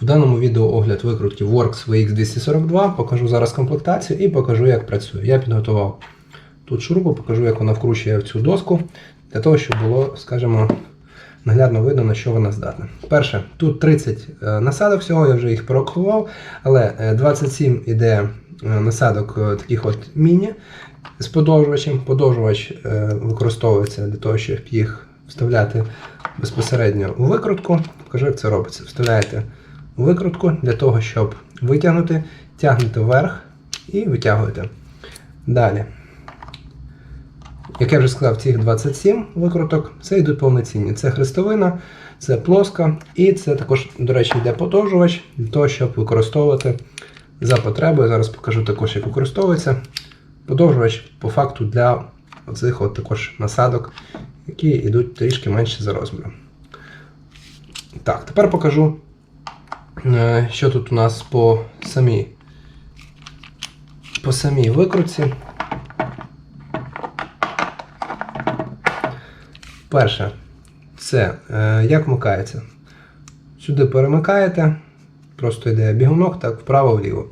В даному відео огляд викрутки Works VX242. Покажу зараз комплектацію і покажу, як працює. Я підготував тут шурупу, покажу, як вона вкручує в цю доску, для того, щоб було, скажімо, наглядно видно, на що вона здатна. Перше, тут 30 е, насадок всього, я вже їх порахував, але е, 27 іде е, насадок е, таких от міні з подовжувачем. Подовжувач е, використовується для того, щоб їх вставляти безпосередньо у викрутку. Покажу, як це робиться. Вставляєте викрутку для того, щоб витягнути, тягнете вверх і витягуєте. Далі. Як я вже сказав, цих 27 викруток це йдуть повноцінні. Це хрестовина, це плоска, і це також, до речі, йде подовжувач для того, щоб використовувати за потребою. Зараз покажу також, як використовується. Подовжувач по факту для оцих от також насадок, які йдуть трішки менше за розміром. Так, тепер покажу, що тут у нас по самій, по самій викрутці. Перше, це е, як вмикається. Сюди перемикаєте, просто йде бігунок, так, вправо-вліво.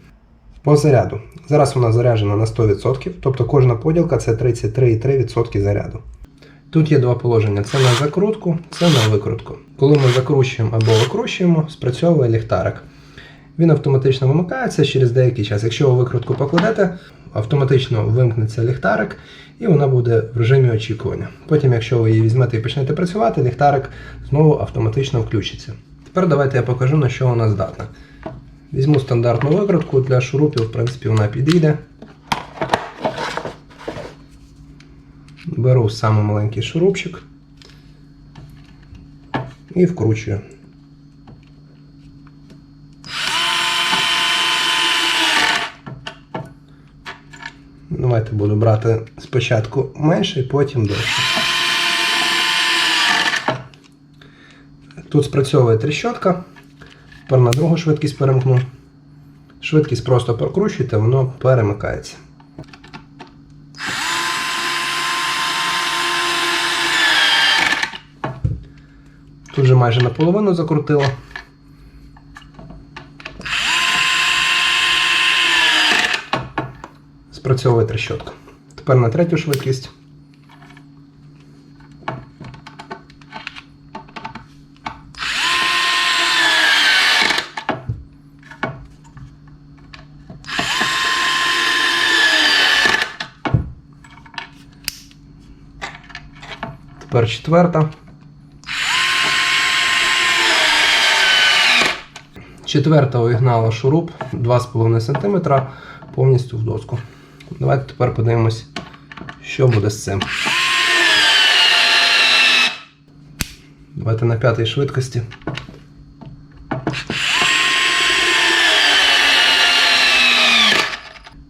По заряду. Зараз вона заряджена на 100%, тобто кожна поділка це 33,3% заряду. Тут є два положення: це на закрутку, це на викрутку. Коли ми закручуємо або викручуємо, спрацьовує ліхтарик. Він автоматично вимикається через деякий час. Якщо ви викрутку покладете, автоматично вимкнеться ліхтарик і вона буде в режимі очікування. Потім, якщо ви її візьмете і почнете працювати, ліхтарик знову автоматично включиться. Тепер давайте я покажу, на що вона здатна. Візьму стандартну викрутку для шурупів, в принципі, вона підійде. Беру самий маленький шурупчик і вкручую. Давайте буду брати спочатку менше, потім довше. Тут спрацьовує тріщотка. Тепер на другу швидкість перемкну. Швидкість просто прокручуєте, воно перемикається. Тут вже майже наполовину закрутило. Спрацьовує трещотка. Тепер на третю швидкість. Тепер четверта. Четверта увігнала шуруп 2,5 см повністю в доску. Давайте тепер подивимось, що буде з цим. Давайте на п'ятій швидкості.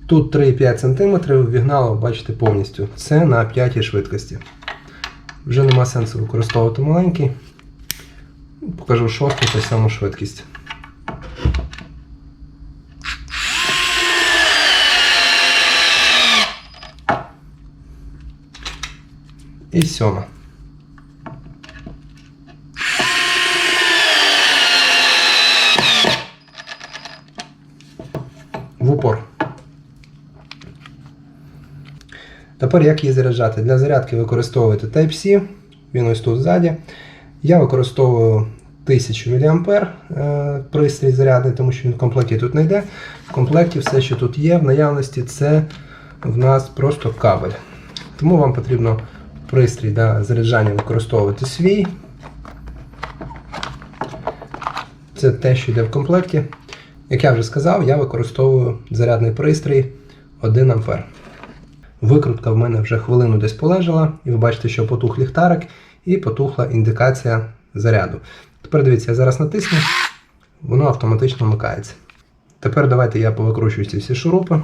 Тут 3,5 см ввігнало, бачите, повністю. Це на п'ятій швидкості. Вже нема сенсу використовувати маленький. Покажу шосту та саму швидкість. І сьома. В упор. Тепер як її заряджати? Для зарядки використовуєте Type-C, він ось тут ззаді. Я використовую 1000 мА е, пристрій зарядний, тому що він в комплекті тут не йде. В комплекті все, що тут є, в наявності, це в нас просто кабель. Тому вам потрібно пристрій для заряджання використовувати свій. Це те, що йде в комплекті. Як я вже сказав, я використовую зарядний пристрій 1 А. Викрутка в мене вже хвилину десь полежала, і ви бачите, що потух ліхтарик і потухла індикація заряду. Тепер дивіться, я зараз натисну, воно автоматично вмикається. Тепер давайте я повикручую ці всі шурупи.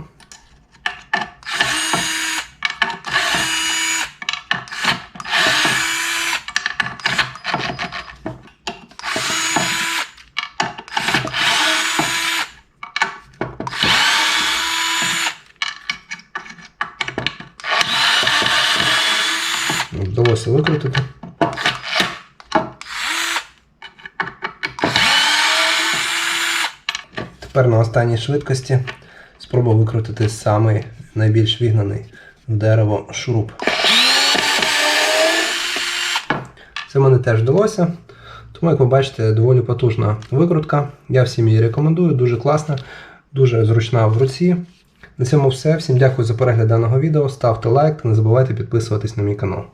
Вдалося викрутити. Тепер на останній швидкості спробую викрутити самий найбільш вігнаний в дерево шуруп. Це мене теж вдалося. Тому, як ви бачите, доволі потужна викрутка. Я всім її рекомендую, дуже класна, дуже зручна в руці. На цьому все. Всім дякую за перегляд даного відео. Ставте лайк та не забувайте підписуватись на мій канал.